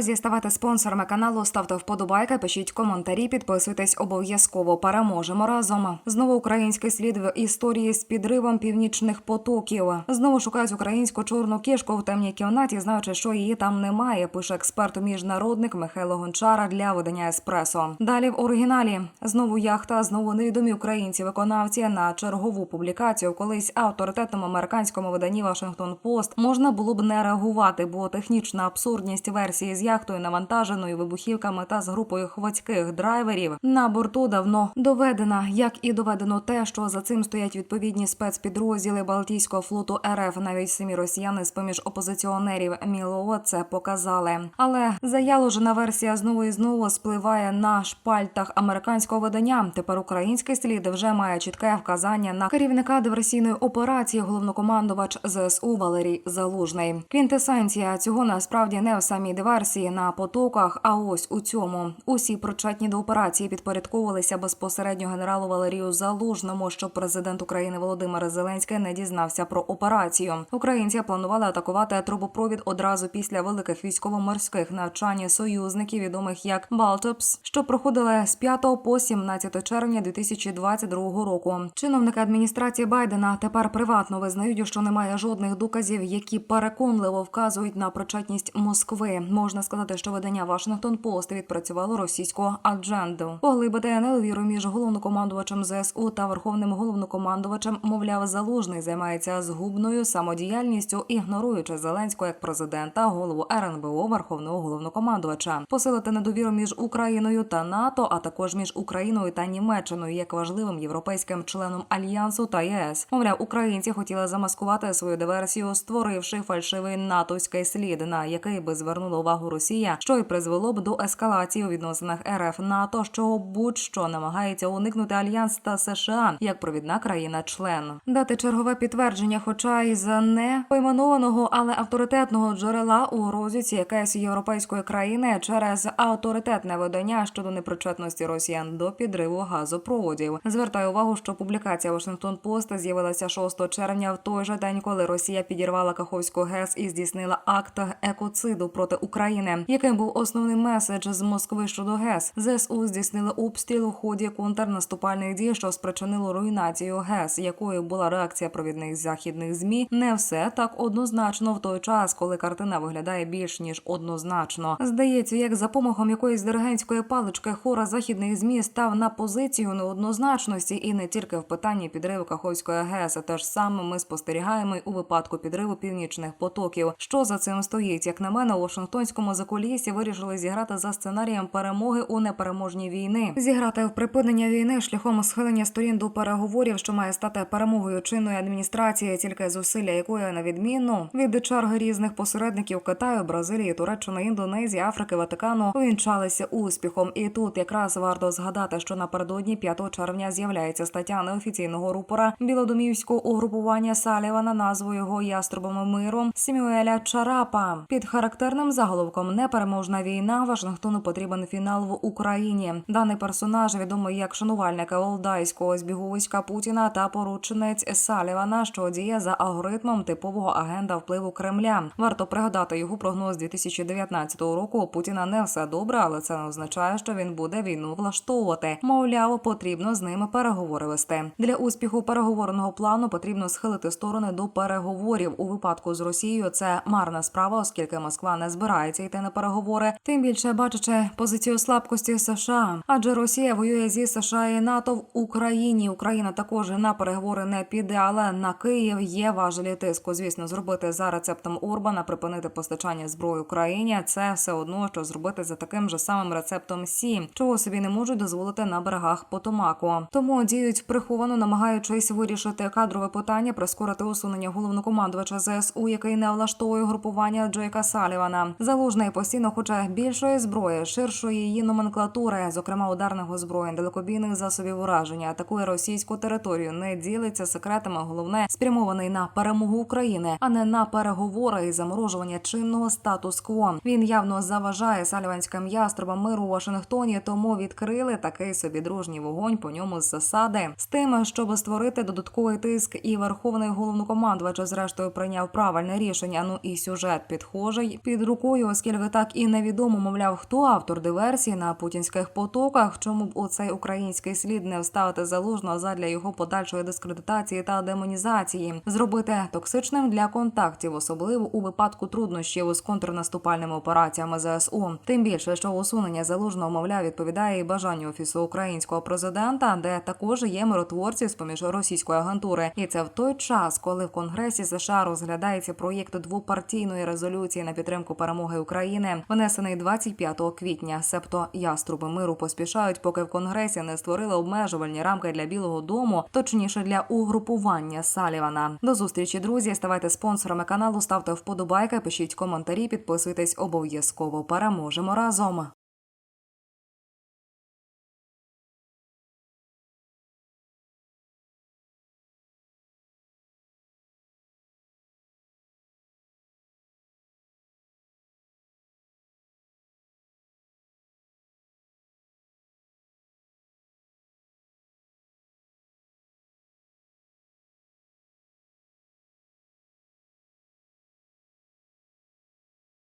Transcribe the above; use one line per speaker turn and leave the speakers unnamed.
Друзі, ставайте спонсорами каналу, ставте вподобайки, пишіть коментарі, підписуйтесь обов'язково. Переможемо разом. Знову український слід в історії з підривом північних потоків. Знову шукають українську чорну кішку в темній кімнаті, знаючи, що її там немає. Пише експерт міжнародник Михайло Гончара для видання Еспресо. Далі в оригіналі знову яхта, знову невідомі українці виконавці на чергову публікацію. Колись авторитетному американському виданні Вашингтон Пост можна було б не реагувати, бо технічна абсурдність версії з яхтою навантаженою вибухівками та з групою хвацьких драйверів на борту давно доведена, як і доведено те, що за цим стоять відповідні спецпідрозділи Балтійського флоту РФ. Навіть самі росіяни з поміж опозиціонерів Мілоо це показали. Але заяложена версія знову і знову спливає на шпальтах американського видання. Тепер український слід вже має чітке вказання на керівника диверсійної операції, головнокомандувач ЗСУ Валерій Залужний. Квінтесенція цього насправді не в самій диверсії на потоках, а ось у цьому. Усі причетні до операції підпорядковувалися безпосередньо генералу Валерію Залужному, щоб президент України Володимир Зеленський не дізнався про операцію. Українці планували атакувати трубопровід одразу після великих військово-морських навчань союзників, відомих як Балтопс, що проходили з 5 по 17 червня 2022 року. Чиновники адміністрації Байдена тепер приватно визнають, що немає жодних доказів, які переконливо вказують на причетність Москви. Можна сказати, що видання Вашингтон Пост відпрацювало російську адженду. Поглибити недовіру між головнокомандувачем ЗСУ та верховним головнокомандувачем, мовляв, залужний займається згубною самодіяльністю, ігноруючи Зеленського як президента, голову РНБО, верховного головнокомандувача, посилити недовіру між Україною та НАТО, а також між Україною та Німеччиною як важливим європейським членом альянсу та ЄС. Мовляв, українці хотіли замаскувати свою диверсію, створивши фальшивий натовський слід, на який би звернула увагу Росія, що й призвело б до ескалації у відносинах РФ НАТО, що будь-що намагається уникнути альянс та США як провідна країна-член. Дати чергове підтвердження, хоча й з не поіменованого, але авторитетного джерела у розвідці якоїсь європейської країни через авторитетне видання щодо непричетності росіян до підриву газопроводів. Звертаю увагу, що публікація Вашингтон Пост з'явилася 6 червня в той же день, коли Росія підірвала Каховську ГЕС і здійснила акт екоциду проти України, яким був основний меседж з Москви щодо ГЕС. ЗСУ здійснили обстріл у ході контрнаступальних дій, що спричинило руйнацію ГЕС, якою була реакція провідних західних змі. Не все так однозначно в той час, коли картина виглядає більш ніж однозначно. Здається, як за помахом якоїсь диригентської палички хора західних змі став на позицію неоднозначності, і не тільки в питанні підриву Каховської ГЕС. Те ж саме ми спостерігаємо й у випадку підриву північних потоків. Що за цим стоїть? Як на мене, у Вашингтонському закулісі вирішили зіграти за сценарієм перемоги у непереможній війни, зіграти в припинення війни шляхом схилення сторін до переговорів, що має стати перемогою чинної адміністрації, тільки зусилля якої на відміну від черги різних посередників Китаю, Бразилії, Туреччини, Індонезії, Африки, Ватикану увінчалися успіхом. І тут якраз варто згадати, що напередодні 5 червня з'являється стаття неофіційного рупора білодомівського угрупування Салівана, назвою його яструбами миру Сімюеля Чарапа під характерним заголовком Непереможна війна Вашингтону потрібен фінал в Україні. Даний персонаж відомий як шанувальник Валдайського збіговиська Путіна та порученець Салівана, що діє за алгоритмом типового агента впливу Кремля. Варто пригадати його прогноз 2019 року. У Путіна не все добре, але це не означає, що він буде війну влаштовувати. Мовляв, потрібно з ними переговори вести. Для успіху переговорного плану потрібно схилити сторони до переговорів. У випадку з Росією це марна справа, оскільки Москва не збирається йти на переговори. Тим більше бачачи позицію слабкості США, адже Росія воює зі США і НАТО в Україні. Україна також на переговори не піде, але на Київ є важелі тиску. Звісно, зробити за рецептом Орбана, припинити постачання зброї Україні. Це все одно, що зробити за таким же самим рецептом Сі, чого собі не можуть дозволити на берегах Потомаку. Тому діють приховано, намагаючись вирішити кадрове питання, прискорити усунення головнокомандувача ЗСУ, який не влаштовує групування Джейка Салівана. Залужний постійно хоче більшої зброї, ширшої її номенклатури, зокрема ударних озброєнь, далекобійних засобів ураження, атакує російську територію, не ділиться секретами. Головне спрямований на перемогу України, а не на переговори і заморожування чинного статус-кво. Він явно заважає саліванським яструбам миру у Вашингтоні, тому відкрили такий собі дружній вогонь по ньому з засади з тим, щоб створити додатковий тиск, і верховний головнокомандувач зрештою прийняв правильне рішення. Ну і сюжет підхожий під рукою, оскільки так і невідомо, мовляв, хто автор диверсії на путінських потоках, чому б у цей український слід не вставити залужного задля його подальшої дискредитації та демонізації, зробити токсичним для контактів, особливо у випадку труднощів з контрнаступальними операціями ЗСУ. Тим більше, що усунення залужного, мовляв, відповідає і бажанню офісу українського президента, де також є миротворці з поміж російської агентури, і це в той час, коли в Конгресі США розглядається проєкт двопартійної резолюції на підтримку перемоги України, внесений 25 квітня. Себто яструби миру поспішають, поки в Конгресі не створили обмежувальні рамки для Білого Дому, точніше для угрупування Салівана. До зустрічі, друзі. Ставайте спонсорами каналу, ставте вподобайки, пишіть коментарі, підписуйтесь обов'язково. Переможемо разом.